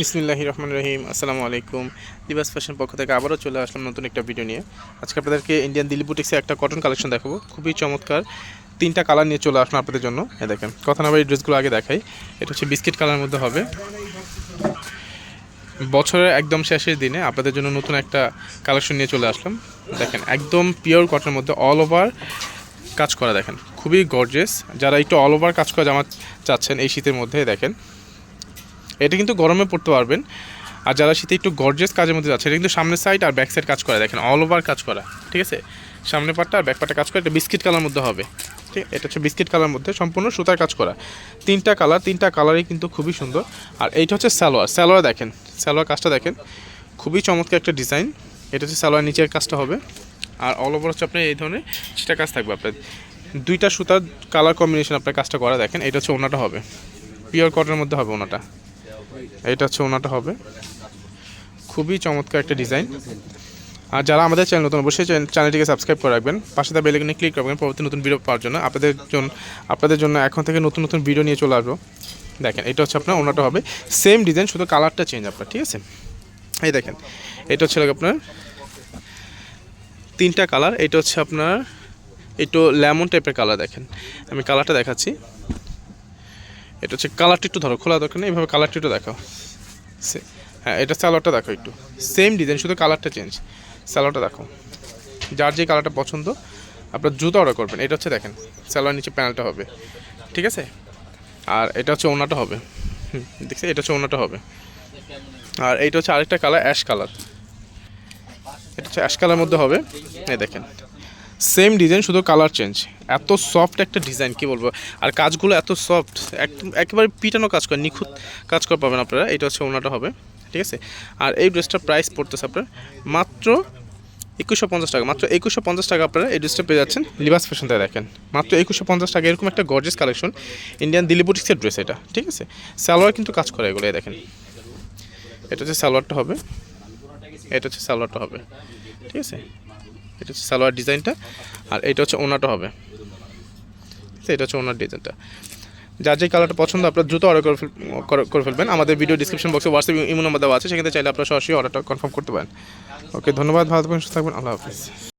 বিসমিল্লাহ রহমান রহিম, আসসালামু আলাইকুম। লিবাস ফ্যাশন পক্ষ থেকে আবারও চলে আসলাম নতুন একটা ভিডিও নিয়ে। আজকে আপনাদেরকে ইন্ডিয়ান দিল্লি বুটিক্সে একটা কটন কালেকশন দেখাবো। খুবই চমৎকার তিনটা কালার নিয়ে চলে আসলাম আপনাদের জন্য। এ দেখেন, কথা না এই ড্রেসগুলো আগে দেখাই। এটা হচ্ছে বিস্কিট কালার মধ্যে হবে। বছরের একদম শেষের দিনে আপনাদের জন্য নতুন একটা কালেকশন নিয়ে চলে আসলাম। দেখেন, একদম পিওর কটনের মধ্যে অল ওভার কাজ করা, দেখেন। খুবই গর্জেস যারা একটু অল ওভার কাজ করা জামা চাচ্ছেন এই শীতের মধ্যে, দেখেন। এটা কিন্তু গরমে পড়তে পারবেন। আর যারা শীতে একটু গর্জেস কাজের মধ্যে যাচ্ছে, এটা কিন্তু সামনের সাইড আর ব্যাক সাইড কাজ করা, দেখেন অল ওভার কাজ করা, ঠিক আছে? সামনের পাটটা আর ব্যাক পাটটা কাজ করা, এটা বিস্কিট কালার মধ্যে হবে, ঠিক? এটা হচ্ছে বিস্কিট কালার মধ্যে সম্পূর্ণ সুতার কাজ করা। তিনটা কালার তিনটা কালারই কিন্তু খুবই সুন্দর। আর এইটা হচ্ছে স্যালোয়ার সালোয়ার দেখেন, সালোয়ার কাজটা দেখেন, খুবই চমৎকার একটা ডিজাইন এটা হচ্ছে সালোয়ার নিচের কাজটা হবে। আর অল ওভার হচ্ছে আপনার এই ধরনের সেটা কাজ থাকবে আপনার। দুইটা সুতার কালার কম্বিনেশন আপনার কাজটা করা, দেখেন, এটা হচ্ছে ওনাটা হবে। পিওর কটনের মধ্যে হবে ওনাটা। এটা হচ্ছে ওনাটা হবে। খুবই চমৎকার একটা ডিজাইন। আর যারা আমাদের চ্যানেল নতুন, অবশ্যই চ্যানেল- চ্যানেলটিকে সাবস্ক্রাইব করে রাখবেন। পাশে তার বেলেকনে ক্লিক করবেন পরবর্তী নতুন ভিডিও পাওয়ার জন্য আপনাদের জন্য আপনাদের জন্য এখন থেকে নতুন নতুন ভিডিও নিয়ে চলে আসব। দেখেন, এটা হচ্ছে আপনার, ওনাটা হবে। সেম ডিজাইন শুধু কালারটা চেঞ্জ আপনার, ঠিক আছে? এই দেখেন, এটা হচ্ছে আপনার তিনটা কালার এটা হচ্ছে আপনার, একটু লেমন টাইপের কালার দেখেন। আমি কালারটা দেখাচ্ছি। এটা হচ্ছে কালারটি একটু ধরো খোলা দরকার নেই এইভাবে কালারটি একটু দেখাও। হ্যাঁ এটা স্যালোয়ারটা দেখো একটু। সেম ডিজাইন শুধু কালারটা চেঞ্জ স্যালোয়ারটা দেখো। যার যে কালারটা পছন্দ আপনার জুতো অর্ডার করবেন। এটা হচ্ছে দেখেন স্যালোয়ার নিচে প্যানেলটা হবে। ঠিক আছে? আর এটা হচ্ছে ওনাটা হবে। হুম, দেখছি এটা হচ্ছে ওনাটা হবে। আর এইটা হচ্ছে আরেকটা কালার অ্যাশ কালার এটা হচ্ছে অ্যাশ কালার মধ্যে হবে। এই দেখেন। সেম ডিজাইন শুধু কালার চেঞ্জ এত সফট একটা ডিজাইন কি বলব? আর কাজগুলো এত সফট একদম একেবারে পিটানো কাজ করে, নিখুঁত কাজ করে পাবেন আপনারা। এটা হচ্ছে ওনাটা হবে, ঠিক আছে? আর এই ড্রেসটার প্রাইস পড়তেছে আপনার মাত্র একুশশো পঞ্চাশ টাকা। মাত্র একুশশো পঞ্চাশ টাকা আপনারা এই ড্রেসটা পেয়ে যাচ্ছেন লিবাস ফ্যাশন থেকে দেখেন। মাত্র একুশশো পঞ্চাশ টাকা, এরকম একটা গর্জেস কালেকশন ইন্ডিয়ান দিল্লি বুটিক্সের ড্রেস এটা, ঠিক আছে? সালোয়ার কিন্তু কাজ করে এগুলো দেখেন। এটা হচ্ছে সালোয়ারটা হবে। এটা হচ্ছে সালোয়ারটা হবে, ঠিক আছে? এটা হচ্ছে সালোয়ার ডিজাইনটা, আর এটা হচ্ছে ওনাটা হবে। এটা হচ্ছে ওনার ডিজাইনটা। যার যে কালারটা পছন্দ, আপনার দ্রুত অর্ডার করে- করে ফেলবেন। আমাদের ভিডিও ডিসক্রিপশন বক্সে হোয়াটসঅ্যাপ ইমো নাম্বার দেওয়া আছে সেখানে চাইলে আপনারা সরাসরি অর্ডারটা কনফার্ম করতে পারেন। ওকে ধন্যবাদ, ভালো থাকবেন, সুস্থ থাকবেন, আল্লাহ হাফিজ।